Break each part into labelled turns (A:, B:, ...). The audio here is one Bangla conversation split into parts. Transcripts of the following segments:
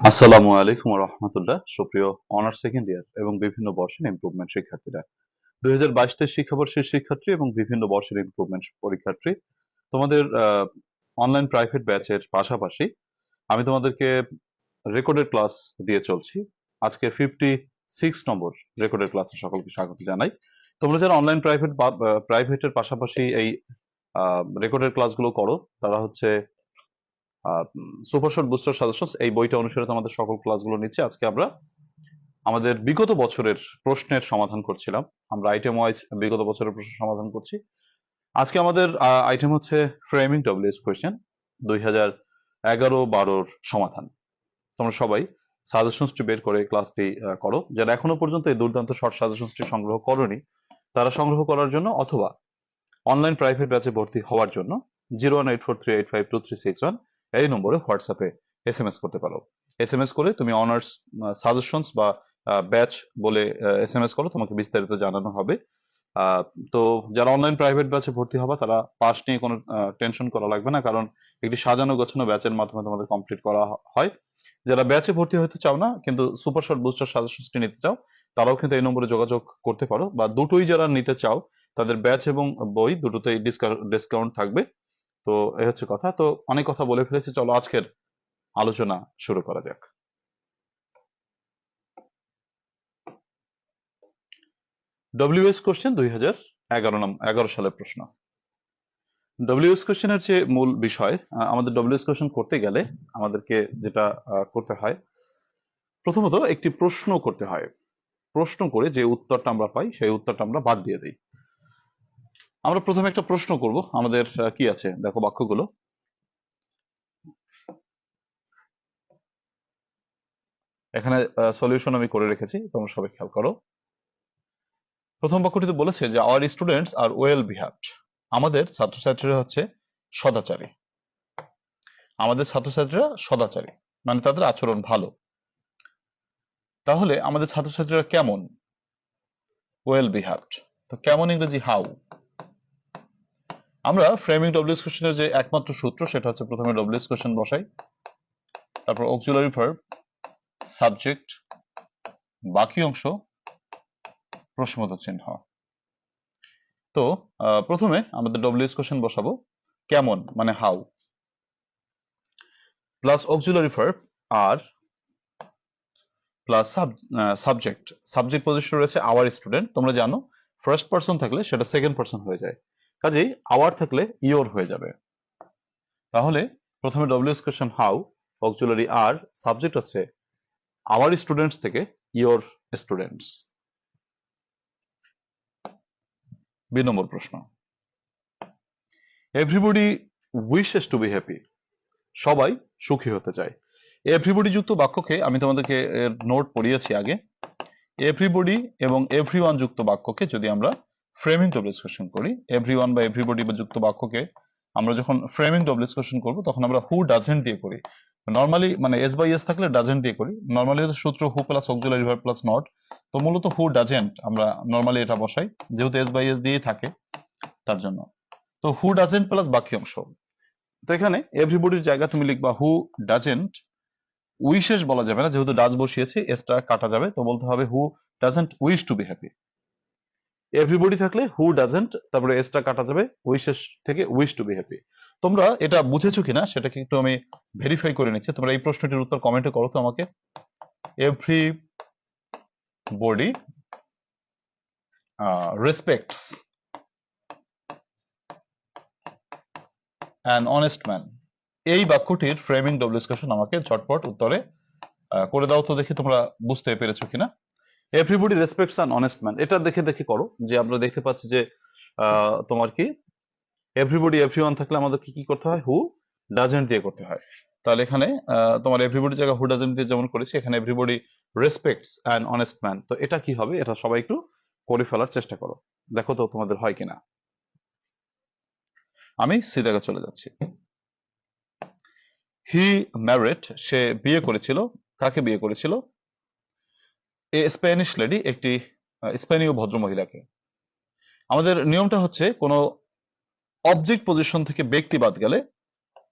A: আসসালামু আলাইকুম রহমতুল্লাহ। সুপ্রিয় অনার্স সেকেন্ড ইয়ার এবং বিভিন্ন বর্ষের ইমপ্রুভমেন্ট শিক্ষার্থীরা। দুই হাজার বাইশ তেইশ শিক্ষাবর্ষের শিক্ষার্থী এবং বিভিন্ন বর্ষের ইমপ্রুভমেন্ট পরীক্ষার্থী। তোমাদের অনলাইন প্রাইভেট ব্যাচের পাশাপাশি আমি তোমাদেরকে রেকর্ডেড ক্লাস দিয়ে চলছি। আজকে ফিফটি সিক্স নম্বর রেকর্ডেড ক্লাসে সকলকে স্বাগত জানাই। তোমরা যারা অনলাইন প্রাইভেট প্রাইভেটের পাশাপাশি এই রেকর্ডেড ক্লাসগুলো করো, তারা হচ্ছে সুপার শট বুস্টার সাজেশনস, এই বইটা অনুসারে তোমাদের সকল ক্লাসগুলো নিচ্ছে। আজকে আমরা আমাদের বিগত বছরের প্রশ্নের সমাধান করছিলাম। আমরা আইটেম ওয়াইজ বিগত বছরের প্রশ্ন সমাধান করছি। আজকে আমাদের আইটেম হচ্ছে ফ্রেমিং ডব্লিউএস কোয়েশ্চেন দুই হাজার এগারো বারোর সমাধান। তোমরা সবাই সাজেশনসটি বের করে ক্লাসটি করো। যারা এখনও পর্যন্ত এই দুর্দান্ত শর্ট সাজেশনসটি সংগ্রহ করনি, তারা সংগ্রহ করার জন্য অথবা অনলাইন প্রাইভেট ব্যাচে ভর্তি হওয়ার জন্য zero one eight four three eight five two three six one এই নম্বরে হোয়াটসঅ্যাপে এস এম এস করতে পারো। এস এম এস করে তুমি অনার্স সাজেশনস বা ব্যাচ বলে এস এম এস করো, তোমাকে বিস্তারিত জানানো হবে। তো যারা অনলাইন প্রাইভেট ব্যাচে ভর্তি হবে, তারা পাস নিয়ে কোনো টেনশন করা লাগবে না, কারণ একটি সাজানো গোছানো ব্যাচের মাধ্যমে তোমাদের কমপ্লিট করা হয়। যারা ব্যাচে ভর্তি হতে চাও না, কিন্তু সুপার শর্ট বুস্টার সাজেশনসটি নিতে চাও, তারাও কিন্তু এই নম্বরে যোগাযোগ করতে পারো। বা দুটোই যারা নিতে চাও, তাদের ব্যাচ এবং বই দুটোতেই ডিসকাউন্ট থাকবে। তো এই হচ্ছে কথা। তো অনেক কথা বলে ফেলেছি। চলো আজকের আলোচনা শুরু করা যাক। ডব্লিউএস কোশ্চেন দুই হাজার এগারো নাম এগারো সালের প্রশ্ন। ডব্লিউএস কোশ্চেনের যে মূল বিষয় আমাদের ডব্লিউএস কোশ্চেন করতে গেলে আমাদেরকে যেটা করতে হয়, প্রথমত একটি প্রশ্ন করতে হয়। প্রশ্ন করে যে উত্তরটা আমরা পাই, সেই উত্তরটা আমরা বাদ দিয়ে দিই। আমরা প্রথমে একটা প্রশ্ন করব, আমাদের কি আছে? দেখো বাক্যগুলো। এখানে সলিউশন আমি করে রেখেছি, তোমরা সবাই খেয়াল করো। প্রথম বাক্যটিতে বলেছে যে our students are well behaved আমাদের ছাত্রছাত্রীরা হচ্ছে সদাচারী। আমাদের ছাত্রছাত্রীরা সদাচারী মানে তাদের আচরণ ভালো। তাহলে আমাদের ছাত্রছাত্রীরা কেমন? ওয়েল বিহেভড তো কেমন ইংরেজি হাউ আমরা ফ্রেমিং ডব্লিউএস কোশ্চেনের যে একমাত্র সূত্র, সেটা হচ্ছে প্রথমে ডব্লিউএস কোশ্চেন বসাই। তারপর অক্সিলারি ভার্ব সাবজেক্ট বাকি অংশ, প্রশ্নবোধক চিহ্ন। তো প্রথমে আমাদের ডব্লিউএস কোশ্চেন বসাবো। কেমন? মানে how plus auxiliary verb are plus subject subject position রয়েছে আওয়ার স্টুডেন্ট তোমরা জানো ফার্স্ট পার্সন থাকলে সেটা সেকেন্ড পার্সন হয়ে যায়। কাজেই আওয়ার থাকলে ইয়োর হয়ে যাবে। তাহলে প্রথমে ডব্লিউএস কোয়েশ্চেন হাউ অক্সিলারি আর সাবজেক্ট হচ্ছে আওয়ার স্টুডেন্টস থেকে ইয়োর স্টুডেন্টস বি নম্বর প্রশ্ন। Everybody wishes to be happy সবাই সুখী হতে চায়। এভরিবডি যুক্ত বাক্যকে আমি তোমাদেরকে নোট পড়িয়েছি আগে। এভরিবডি এবং এভরিওয়ান যুক্ত বাক্যকে যদি আমরা ফ্রেমিং ডবল কোশ্চেন করি। এভরিওয়ান বা এভরিবডি বা যুক্ত বাক্যকে আমরা যখন ফ্রেমিং ডবল কোশ্চেন করব, তখন আমরা হু ডাজেন্ট দিয়ে করি। নর্মালি মানে এস বাই এস থাকলে ডাজেন্ট দিয়ে করি। নর্মালি সূত্র who plus auxiliary verb plus not তো মূলত হু ডাজেন্ট আমরা নর্মালি এটা বসাই, যেহেতু এস বাই এস দিয়েই থাকে তার জন্য। তো হু ডাজেন্ট প্লাস বাকি অংশ। তো এখানে এভরিবডির জায়গা তুমি লিখবা হু ডাজেন্ট উইশেস বলা যাবে না, যেহেতু ডাজ বসিয়েছে এসটা কাটা যাবে, তো বলতে হবে who doesn't wish to be happy everybody থাকলে হু ডাজেন্ট তারপরে এসটা কাটা যাবে উইশেস থেকে উইশ টু বি হ্যাপি তোমরা এটা বুঝেছ কিনা, সেটাকে একটু আমি ভেরিফাই করে নিচ্ছি। তোমরা এই প্রশ্নটির উত্তর কমেন্টে করো তো আমাকে। Everybody respects an honest man এই বাক্যটির ফ্রেমিং ডব্লিউসকেশন আমাকে ঝটপট উত্তরে করে দাও তো দেখি তোমরা বুঝতে পেরেছ কিনা। Everybody respects an honest man এটা দেখে দেখে করো, যে আমরা দেখতে পাচ্ছি যে তোমার কি? এভরিবডি এভরিওয়ান থাকলে আমাদের কি কি করতে হয়? হু ডাজেন্ট দিয়ে করতে হয়? তাহলে এখানে তোমার এভরিবডি জায়গা হু ডাজেন্ট দিয়ে যেমন করেছি, এখানে everybody respects an honest man তো এটা কি হবে? এটা সবাই একটু করে ফেলার চেষ্টা করো। দেখো তো তোমাদের হয় কিনা। আমি সিদাকে চলে যাচ্ছি। হি ম্যারিড সে বিয়ে করেছিল। কাকে বিয়ে করেছিল? এ স্প্যানিশ লেডি একটি স্পেনীয় ভদ্র মহিলাকে আমাদের নিয়মটা হচ্ছে কোনো অবজেক্ট পজিশন থেকে ব্যক্তি বাদ গেলে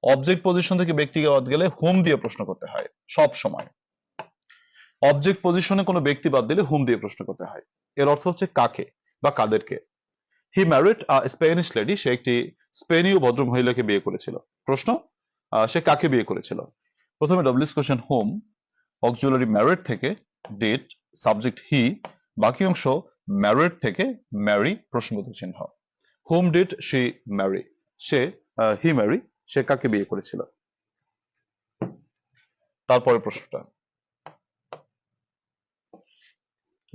A: অবজেক্ট পজিশন থেকে ব্যক্তিকে বাদ গেলে হুম দিয়ে প্রশ্ন করতে হয়, সব সময়। অবজেক্ট পজিশনে কোনো ব্যক্তি বাদ দিলে হুম দিয়ে প্রশ্ন করতে হয়। এর অর্থ হচ্ছে কাকে বা কাদেরকে। He married a Spanish lady সে একটি স্পেনীয় ভদ্র মহিলাকে বিয়ে করেছিল। প্রশ্ন সে কাকে বিয়ে করেছিল? প্রথমে WH question whom auxiliary married থেকে ডেট সাবজেক্ট হি বাকি অংশ ম্যারিড থেকে ম্যারি প্রশ্নবোধক চিহ্ন। হোম ডিড সি ম্যারি সে হি ম্যারি সে কাকে বিয়ে করেছিল? তারপরে প্রশ্নটা।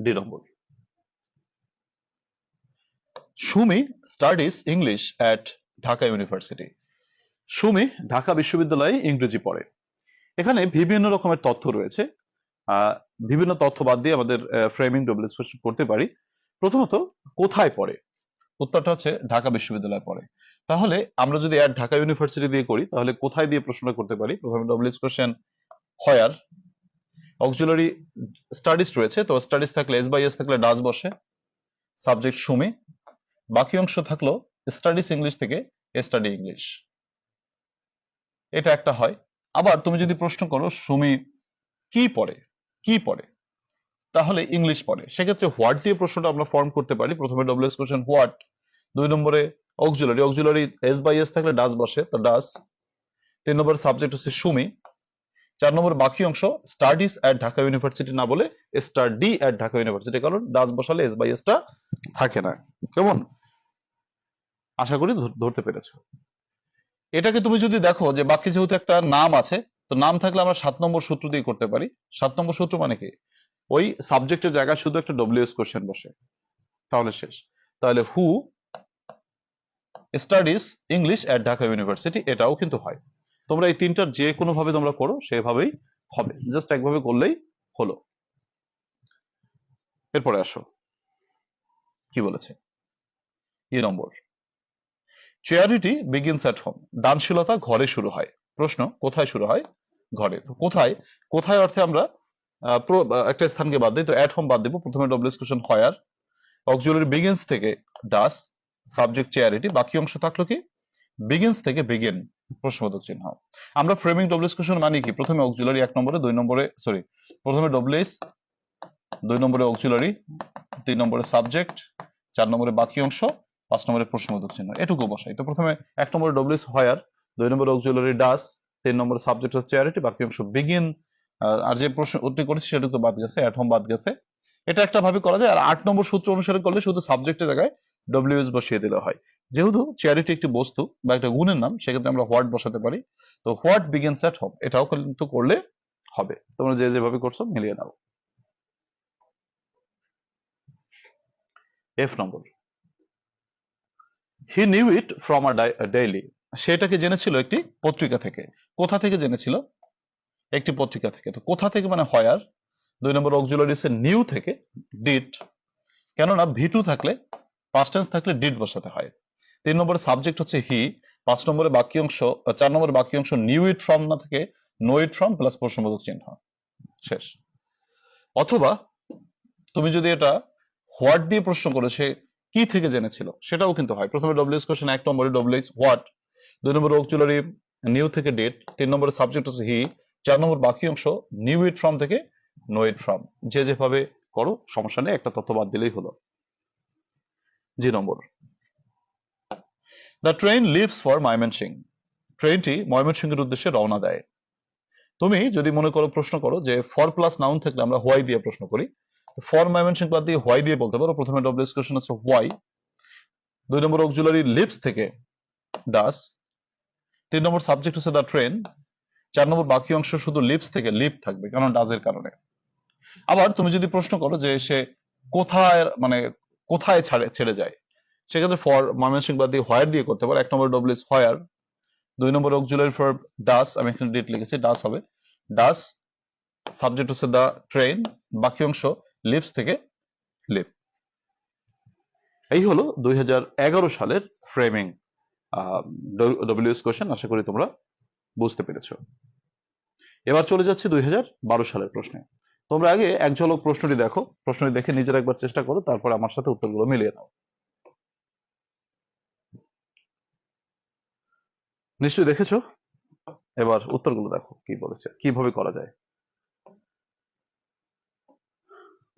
A: D number. Sumi studies English at Dhaka university Sumi Dhaka বিশ্ববিদ্যালয়ে ইংরেজি পড়ে। এখানে বিভিন্ন রকমের তথ্য রয়েছে। বিভিন্ন তথ্য বাদ দিয়ে আমাদের ফ্রেমিং ডবল করতে পারি। প্রথমত, কোথায় পড়ে? উত্তরটা হচ্ছে ঢাকা বিশ্ববিদ্যালয়ে পড়ে। তাহলে আমরা যদি অ্যাট ঢাকা ইউনিভার্সিটি দিয়ে করি, তাহলে কোথায় দিয়ে প্রশ্নটা করতে পারি? প্রথমে double question where auxiliary studies রয়েছে, তো স্টাডিজ থাকলে এস বাই এস থাকলে ডাজ বসে সাবজেক্ট সুমি, বাকি অংশ থাকল স্টাডিজ ইংলিশ থেকে স্টাডি ইংলিশ এটা একটা হয়। আবার তুমি যদি প্রশ্ন করো, সুমি কি পড়ে? কি পড়ে? তাহলে ইংলিশ পড়ে। সেক্ষেত্রে হোয়াট দিয়ে প্রশ্নটা আমরা ফর্ম করতে পারি। প্রথমে ডব্লিউএস কোশ্চেন হোয়াট দুই নম্বরে auxiliary auxiliary S by S থাকলে ডাস বসে, তো ডাস তিন নম্বর সাবজেক্ট হচ্ছে সুমি। চার নম্বর বাকি অংশ স্টাডিজ অ্যাট ঢাকা ইউনিভার্সিটি না বলে স্টাডি অ্যাট ঢাকা ইউনিভার্সিটি কারণ ডাস বসালে এস বাই এসটা থাকে না। কেমন? আশা করি ধর- ধরতে পেরেছ। এটাকে তুমি যদি দেখো যে বাকি যেহেতু একটা নাম আছে তো নাম থাকলে আমরা সাত নম্বর সূত্র দিয়ে করতে পারি। সাত নম্বর সূত্র মানে কি? ওই সাবজেক্টের জায়গায় শুধু একটা ডব্লিউএস কোশ্চেন বসে। তাহলে শেষ। তাহলে who studies English at Dhaka university এটাও কিন্তু হয়। তোমরা এই তিনটার যে কোনো ভাবে তোমরা করো সেভাবেই হবে। জাস্ট একভাবে করলেই হলো। এরপরে আসো। কি বলেছে? ই number charity begins at home দানশীলতা ঘরে শুরু হয়। প্রশ্ন, কোথায় শুরু হয়? ঘরে। তো কোথায়? কোথায় অর্থে আমরা একটা স্থানকে বাদ দিই। তো অ্যাট হোম বাদ দিব। প্রথমে WH question where auxiliary begins থেকে ডাস সাবজেক্ট চেয়ারিটি বাকি অংশ থাকল কি? বিগিনস থেকে বিগিন প্রশ্নবোধক চিহ্ন। আমরা ফ্রেমিং ডব্লিউএস কোশ্চেন মানে কি? প্রথমে অক্সিলারি এক নম্বরে, দুই নম্বরে সরি প্রথমে ডব্লিউএস দুই নম্বরে অক্সিলারি তিন নম্বরে সাবজেক্ট চার নম্বরে বাকি অংশ। পাঁচ নম্বরে প্রশ্নবোধক চিহ্ন। এটুকু বসাই। তো প্রথমে এক নম্বরে ডব্লিউএস হয়ার দুই নম্বরে অক্সিলারি ডাস তিন নম্বরে সাবজেক্ট হচ্ছে চ্যারিটি বাকি অংশ বিগিন আর যে প্রশ্ন উত্তর করেছি সেটা তো বাদ গেছে অ্যাট হোম বাদ গেছে। এটা একটা ভাবে করা যায়, আর আট নম্বর সূত্র অনুসারে করলে শুধু সাবজেক্টের জায়গায় ডব্লিউএস বসিয়ে দিলে হয়। যেহেতু চ্যারিটি একটি বস্তু বা একটা গুণের নাম, সেক্ষেত্রে আমরা হোয়াট বসাতে পারি। তো হোয়াট বিগিনস অ্যাট হোম এটাও কিন্তু করলে হবে। তোমরা যে যেভাবে করছ মিলিয়ে নাও। F number. He knew it from a daily সেটাকে জেনেছিল একটি পত্রিকা থেকে। কোথা থেকে জেনেছিল? একটি পত্রিকা থেকে। তো কোথা থেকে মানে হয়ার দুই নম্বর অক্সিলারিস নিউ থেকে ডিট কেননা ভি টু থাকলে পাস্ট টেন্স থাকলে ডিট বসাতে হয়। তিন নম্বরের সাবজেক্ট হচ্ছে হি পাঁচ নম্বরে বাকি অংশ, চার নম্বরে বাকি অংশ নিউ ইট ফ্রম না থেকে নো ইট ফ্রম প্লাস প্রশ্নবোধক চিহ্ন। শেষ। অথবা, তুমি যদি এটা হোয়াট দিয়ে প্রশ্ন করে সে কি থেকে জেনেছিল? সেটাও কিন্তু হয়। প্রথমে ডব্লিউএস কোশ্চেন এক নম্বরে ডব্লিউএস হোয়াট দুই নম্বরে অক্সিলারি নিউ থেকে ডেট তিন নম্বরে সাবজেক্ট হচ্ছে হি চার নম্বর বাকি অংশ নিউ ইট ফ্রম থেকে নো ইট ফ্রম যে যেভাবে করো, সমস্যা নেই, একটা তথ্য বাদ দিলেই হলো। G number. The train leaves for Mymensingh ট্রেনটি ময়মনসিংহের উদ্দেশ্যে রওনা দেয়। তুমি যদি মনে করো, প্রশ্ন করো যে ফর প্লাস নাউন থাকলে আমরা হোয়াই দিয়ে প্রশ্ন করি। ফর ময়মনসিং বাদ দিয়ে হোয়াই দিয়ে বলতে পারো? প্রথমে ডব্লিউএস কোশ্চেন হচ্ছে হোয়াই দুই নম্বর অক্সিলারি লিভস থেকে ডাস তিন নম্বর সাবজেক্ট হচ্ছে দ্য ট্রেন চার নম্বর বাকি অংশ শুধু লিপস থেকে লিপ থাকবে কারণ ডাজের কারণে। আবার তুমি যদি প্রশ্ন করো যে সে কোথায় মানে কোথায় ছাড়ে, ছেড়ে যায়? সেক্ষেত্রে ফর ময়মনসিং বাদ দিয়ে হোয়ার দিয়ে করতে পারো। এক নম্বর ডব্লিউএস হোয়ার দুই নম্বর অক্সিলারি ফর ডাস আমি এখানে ডেট লিখেছি ডাস হবে। ডাস সাবজেক্ট হচ্ছে দ্য ট্রেন বাকি অংশ লিপস থেকে লিপ এই হলো দুই সালের ফ্রেমিং ডব্লিউএস কোশ্চেন আশা করি তোমরা বুঝতে পেরেছ। এবার চলে যাচ্ছে দুই সালের প্রশ্নে। তোমরা আগে এক ঝলক প্রশ্নটি দেখো, প্রশ্নটি দেখে নিজের একবার চেষ্টা করো, তারপর আমার সাথে উত্তরগুলো মিলিয়ে নাও। নিশ্চয়ই দেখেছ? এবার উত্তরগুলো দেখো, কি বলেছে, কীভাবে করা যায়।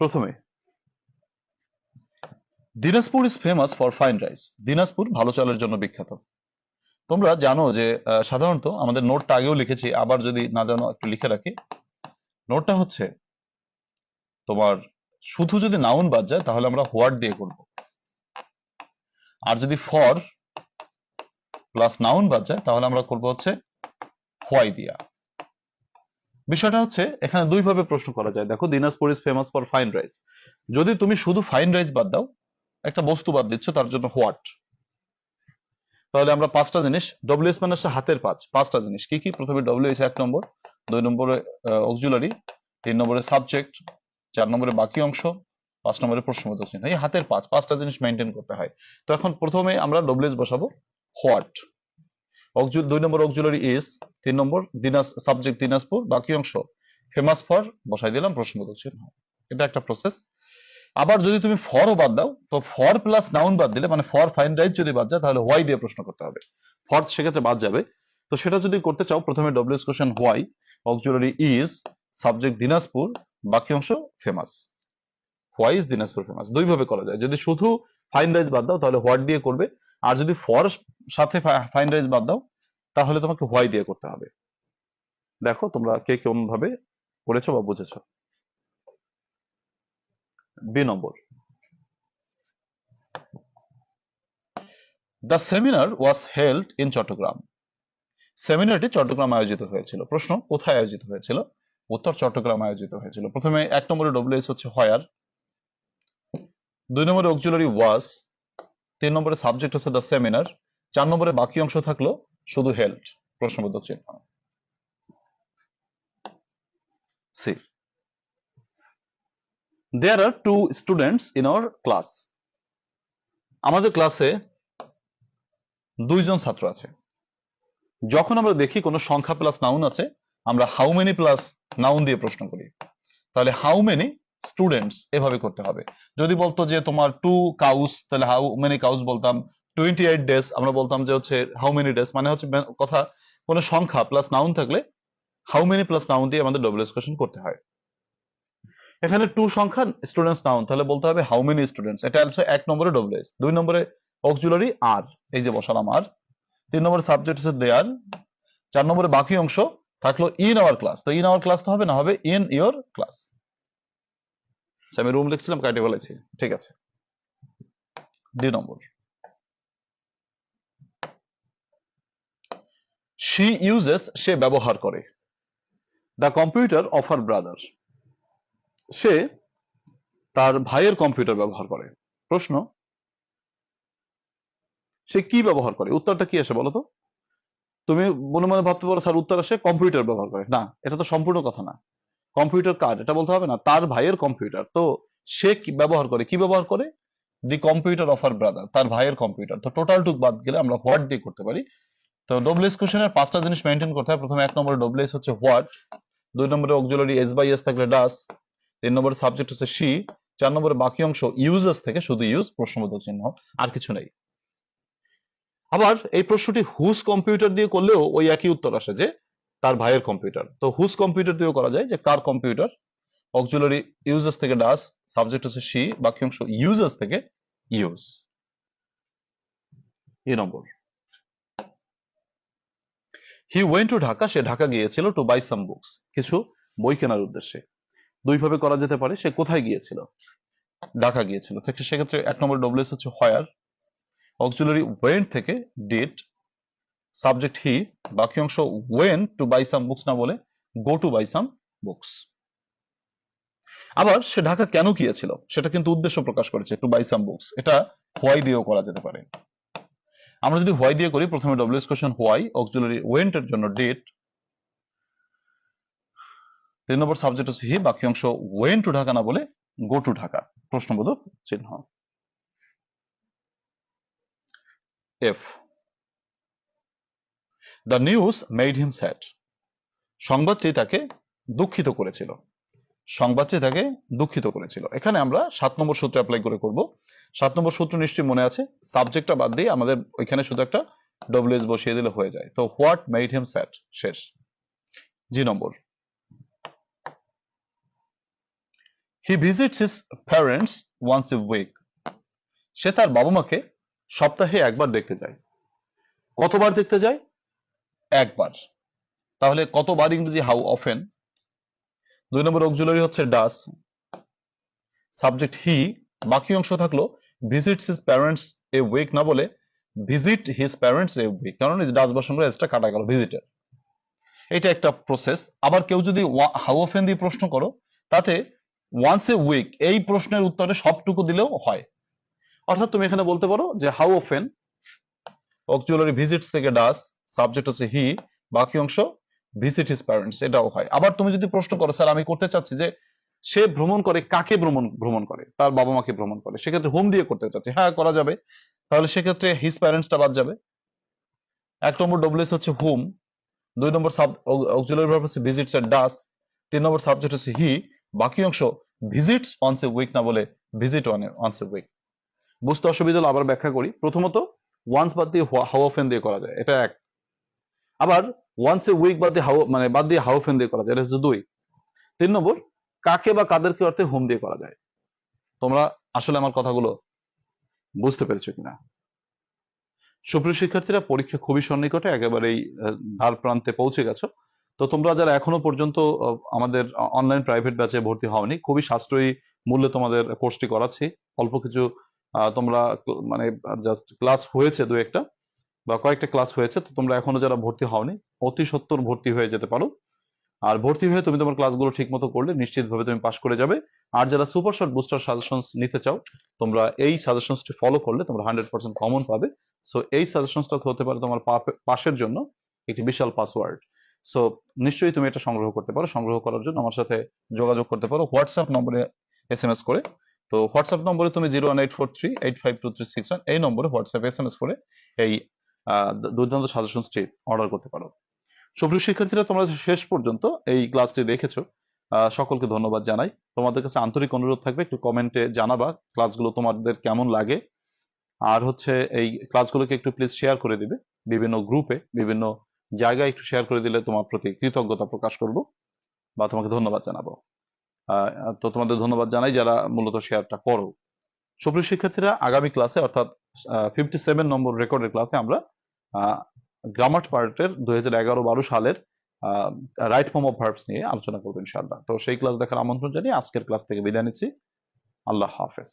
A: প্রথমে, Dinajpur is famous for fine rice Dinajpur ভালো চালের জন্য বিখ্যাত। তোমরা জানো যে সাধারণত আমাদের নোটটা আগেও লিখেছি, আবার যদি না জানো, একটু লিখে রাখি। নোটটা হচ্ছে, তোমার শুধু যদি নাউন বাদ যায়, তাহলে আমরা হোয়াট দিয়ে করব। আর যদি ফর প্লাস নাউন বাদ যায়, তাহলে আমরা করব হচ্ছে হোয়াই দিয়া। বিষয়টা হচ্ছে, এখানে দুই ভাবে প্রশ্ন করা যায়। দেখো, Dinajpur is famous for fine rice যদি তুমি শুধু ফাইন রাইস বাদ দাও, একটা বস্তু বাদ দিচ্ছ, তার জন্য হোয়াট তাহলে আমরা পাঁচটা জিনিস ডব্লিউএস মানে হচ্ছে হাতের পাঁচ, পাঁচটা জিনিস। কি কি? প্রথমে ডব্লিউএস এক নম্বর, দুই নম্বরে অক্সিলারি তিন নম্বরে সাবজেক্ট চার নম্বরে বাকি অংশ, পাঁচ নম্বরে প্রশ্নবোধক চিহ্ন। এই হাতের পাঁচ, পাঁচটা জিনিস মেনটেন করতে হয়। তো এখন প্রথমে আমরা ডব্লিউএস বসাবো হোয়াট দুই নম্বর অক্সিলারি ইজ, তিন নম্বর দিনাজ সাবজেক্ট দিনাজপুর, বাকি অংশ ফেমাস ফর বসাই দিলাম, প্রশ্নবোধক চিহ্ন। এটা একটা প্রসেস আবার যদি তুমি বাদ দাও, তো ফর প্লাস নাউন বাদ দিলে মানে ফর ফাইন রাইট যদি বাদ যায়, তাহলে হোয়াই দিয়ে প্রশ্ন করতে হবে। ফর সেক্ষেত্রে বাদ যাবে। তো সেটা যদি করতে চাও, প্রথমে WH question why auxiliary is subject Dinajpur, বাকি অংশ famous why is Dinajpur famous দুই ভাবে করা যায়। যদি শুধু ফাইন রাইজ বাদ দাও, তাহলে হোয়াট দিয়ে করবে? আর যদি ফর সাথে ফাইন রাইজ বাদ দাও, তাহলে তোমাকে হোয়াই দিয়ে করতে হবে। দেখো তোমরা কে কেমন ভাবে করেছ বা বুঝেছ। B number. The seminar was held in Chittagong সেমিনারটি Chittagong আয়োজিত হয়েছিল। প্রশ্ন, কোথায় আয়োজিত হয়েছিল? উত্তর চট্টগ্রাম আয়োজিত হয়েছিল। প্রথমে এক নম্বরে ডব্লিউএস হচ্ছে হয়ার দুই নম্বরে অক্সিলারি ওয়াজ তিন নম্বরে সাবজেক্ট হচ্ছে দ্য সেমিনার চার নম্বরে বাকি অংশ থাকল শুধু হেল্ড প্রশ্নবোধক চিহ্ন। C there are two students in our class আমাদের ক্লাসে দুইজন ছাত্র আছে। যখন আমরা দেখি কোনো সংখ্যা প্লাস নাউন আছে, আমরা হাউ মেনি প্লাস নাউন দিয়ে প্রশ্ন করি। তাহলে হাউ মেনি স্টুডেন্টস এভাবে করতে হবে। যদি বলতো যে তোমার টু কাউস তাহলে হাউ মেনি কাউস বলতাম? টোয়েন্টি এইট ডেজ আমরা বলতাম যে হচ্ছে হাউ মেনি ডেজ মানে হচ্ছে কথা কোনো সংখ্যা প্লাস নাউন থাকলে হাউ মেনি প্লাস নাউন দিয়ে আমাদের ডব্লিউএস কোশ্চেন করতে হয়। এখানে টু সংখ্যা স্টুডেন্টস নাউন তাহলে বলতে হবে হাউ মেনি স্টুডেন্টস এটা হচ্ছে এক নম্বরে ডব্লিউএস দুই নম্বরে অক্সিলারি আর এই যে বসালাম আর তিন নম্বরে সাবজেক্ট হচ্ছে দেয়ার চার নম্বরে বাকি অংশ থাকল ইন আওয়ার ক্লাস তো ইন আওয়ার ক্লাস তো হবে না, হবে ইন ইওর ক্লাস আমি রুম লিখছিলাম কাটে বলেছি। ঠিক আছে। দুই নম্বর। শি ইউজেস সে ব্যবহার করে। The computer of our brother সে তার ভাইয়ের কম্পিউটার ব্যবহার করে। প্রশ্ন। সে কি ব্যবহার করে? উত্তরটা কি আসে বলো তো তুমি মনে মনে ভাবতে পারো, স্যার, উত্তর আসে কম্পিউটার ব্যবহার করে। না, এটা তো সম্পূর্ণ কথা না। কম্পিউটার কার এটা বলতে হবে না, তার ভাইয়ের কম্পিউটার তো সে ব্যবহার করে? কি ব্যবহার করে? The computer of our brother তার ভাইয়ের কম্পিউটার তো টোটাল টুক বাদ গেলে আমরা হোয়াট দিয়ে করতে পারি। তো ডব্লিউএস কোশ্চেনের পাঁচটা জিনিস মেনটেন করতে হয়। প্রথমে এক নম্বরে ডব্লিউএস হচ্ছে হোয়াট দুই নম্বরে অক্সিলারি এস বাই এস থাকলে ডাস তিন নম্বরে সাবজেক্ট হচ্ছে সি চার নম্বরে বাকি অংশ ইউজেস থেকে শুধু ইউজ প্রশ্নবোধক চিহ্ন, আর কিছু নেই। আবার এই প্রশ্নটি হুস কম্পিউটার দিয়ে করলেও ওই একই উত্তর আসে যে তার ভাইয়ের কম্পিউটার তো হুস কম্পিউটার দিয়েও করা যায় যে কার কম্পিউটার অক্সিলারি ইউজেস থেকে ডাস সাবজেক্ট হচ্ছে সি বাকি অংশ ইউজেস থেকে ইউজ এই নম্বর। হি ওয়েন্ট টু ঢাকা সে ঢাকা গিয়েছিল টু বাই সাম বুকস কিছু বই কেনার উদ্দেশ্যে। দুই ভাবে করা যেতে পারে, সে কোথায় গিয়েছিল? ঢাকা গিয়েছিল। সেক্ষেত্রে এক নম্বর ডব্লিউএস হচ্ছে হয়ার অক্সিলারি ওয়েন্ট থেকে ডিড সাবজেক্ট হি বাকি অংশ went to buy some books না বলে go to buy some books আবার সে ঢাকা কেন গিয়েছিল? সেটা কিন্তু উদ্দেশ্য প্রকাশ করেছে টু বাই সাম বুকস এটা হোয়াই দিয়েও করা যেতে পারে। আমরা যদি হোয়াই দিয়ে করি, প্রথমে WH question why auxiliary went এর জন্য ডিড তিন নম্বর সাবজেক্ট হচ্ছে হি বাকি অংশ ওয়েন টু ঢাকা না বলে গো টু ঢাকা। প্রশ্নবোধক চিহ্ন। F the news made him sad সংবাদটি তাকে দুঃখিত করেছিল। সংবাদটি তাকে দুঃখিত করেছিল। এখানে আমরা সাত নম্বর সূত্র অ্যাপ্লাই করে করব। সাত নম্বর সূত্র নিশ্চয়ই মনে আছে? সাবজেক্টটা বাদ দিয়ে আমাদের ওইখানে শুধু একটা ডব্লিউএস বসিয়ে দিলে হয়ে যায়। তো হোয়াট মেড হিম স্যাড শেষ। G number. He visits his parents once a week সে তার বাবা মাকে সপ্তাহে একবার দেখতে যায়। কতবার দেখতে যায়? একবার। তাহলে কতবার ইংরেজি হাউ অফেন দুই নম্বর অক্সিলারি হচ্ছে ডাস সাবজেক্ট হি বাকি অংশ থাকল visits his parents a week না বলে visit his parents a week কারণ ডাস বসানো এসটা কাটা গেল ভিজিটার এটা একটা প্রসেস আবার কেউ যদি হাউ অফেন দিয়ে প্রশ্ন করো, তাতে ওয়ান্স এ উইক এই প্রশ্নের উত্তরে সবটুকু দিলেও হয়। অর্থাৎ তুমি এখানে বলতে পারো যে হাউ অফেন অক্সিলারি ভিজিটস থেকে ডাস সাবজেক্ট হচ্ছে হি বাকি অংশ ভিজিট হিজ প্যারেন্টস এটাও হয়। আবার তুমি যদি প্রশ্ন করো, স্যার, আমি করতে চাচ্ছি যে সে ভ্রমণ করে কাকে ভ্রমণ ভ্রমণ করে? তার বাবা মাকে ভ্রমণ করে। সেক্ষেত্রে হোম দিয়ে করতে চাচ্ছি? হ্যাঁ করা যাবে। তাহলে সেক্ষেত্রে হিজ প্যারেন্টসটা বাদ যাবে। এক নম্বর ডব্লিউএস হচ্ছে হোম দুই নম্বর সাব অক্সিলারি ভার্ব হচ্ছে ভিজিটস এর ডাস তিন নম্বর সাবজেক্ট হচ্ছে হি বাকি অংশ ভিজিটস ওয়ান্স এ উইক না বলে visit one once a week বুঝতে অসুবিধা হলে আবার ব্যাখ্যা করি। প্রথমত ওয়ান্স বাদ দিয়ে হাউ অফেন দিয়ে করা যায়। এটা এক। আবার ওয়ান্স এ উইক বাদ দিয়ে হাউ মানে বাদ দিয়ে হাউ অফেন দিয়ে করা যায়, এটা হচ্ছে দুই। তিন নম্বর, কাকে বা কাদেরকে অর্থে হোম দিয়ে করা যায়? তোমরা আসলে আমার কথাগুলো বুঝতে পেরেছ কিনা? সুপ্রিয় শিক্ষার্থীরা, পরীক্ষা খুবই সন্নিকটে, একেবারেই ধার প্রান্তে পৌঁছে গেছো। তো তোমরা যারা এখনও পর্যন্ত আমাদের অনলাইন প্রাইভেট ব্যাচে ভর্তি হওনি, খুবই সাশ্রয়ী মূল্যে তোমাদের কোর্সটি করাচ্ছি। অল্প কিছু তোমরা মানে জাস্ট ক্লাস হয়েছে দু একটা। বা কয়েকটা ক্লাস হয়েছে, তো তোমরা এখনও যারা ভর্তি হওনি, অতি সত্তর ভর্তি হয়ে যেতে পারো। আর ভর্তি হয়ে তুমি তোমার ক্লাসগুলো ঠিক মতো করলে নিশ্চিতভাবে তুমি পাশ করে যাবে। আর যারা সুপার শর্ট বুস্টার সাজেশনস নিতে চাও, তোমরা এই সাজেশনসটি ফলো করলে তোমরা হান্ড্রেড পার্সেন্ট কমন পাবে। সো এই সাজেশনসটা হতে পারে তোমার পাশের জন্য একটি বিশাল পাসওয়ার্ড সো নিশ্চয়ই তুমি এটা সংগ্রহ করতে পারো। সংগ্রহ করার জন্য আমার সাথে যোগাযোগ করতে পারো। হোয়াটসঅ্যাপ নম্বরে এস এম এস করে। তো হোয়াটসঅ্যাপ নম্বরে তুমি zero one eight four three eight five two three six one এই নম্বরে হোয়াটসঅ্যাপ এস এম এস করে এই দুর্দান্ত সাজেশনসটি অর্ডার করতে পারো। সুপ্রিয় শিক্ষার্থীরা, তোমরা শেষ পর্যন্ত এই ক্লাসটি দেখেছ। সকলকে ধন্যবাদ জানাই। তোমাদের কাছে আন্তরিক অনুরোধ থাকবে, একটু কমেন্টে জানাবা ক্লাসগুলো তোমাদের কেমন লাগে। আর হচ্ছে এই ক্লাসগুলোকে একটু প্লিজ শেয়ার করে দিবে। বিভিন্ন গ্রুপে বিভিন্ন জায়গায় একটু শেয়ার করে দিলে তোমার প্রতি কৃতজ্ঞতা প্রকাশ করব বা তোমাকে ধন্যবাদ জানাব। তো তোমাদের ধন্যবাদ জানাই যারা মূলত শেয়ারটা করো। সুপ্রিয় শিক্ষার্থীরা, আগামী ক্লাসে অর্থাৎ ফিফটি সেভেন নম্বর রেকর্ডের ক্লাসে আমরা গ্রামার পার্টের দুই হাজার এগারো বারো সালের রাইট ফর্ম অফ ভার্বস নিয়ে আলোচনা করব ইনশাআল্লাহ। তো সেই ক্লাস দেখার আমন্ত্রণ জানিয়ে আজকের ক্লাস থেকে বিদায় নিচ্ছি। আল্লাহ হাফেজ।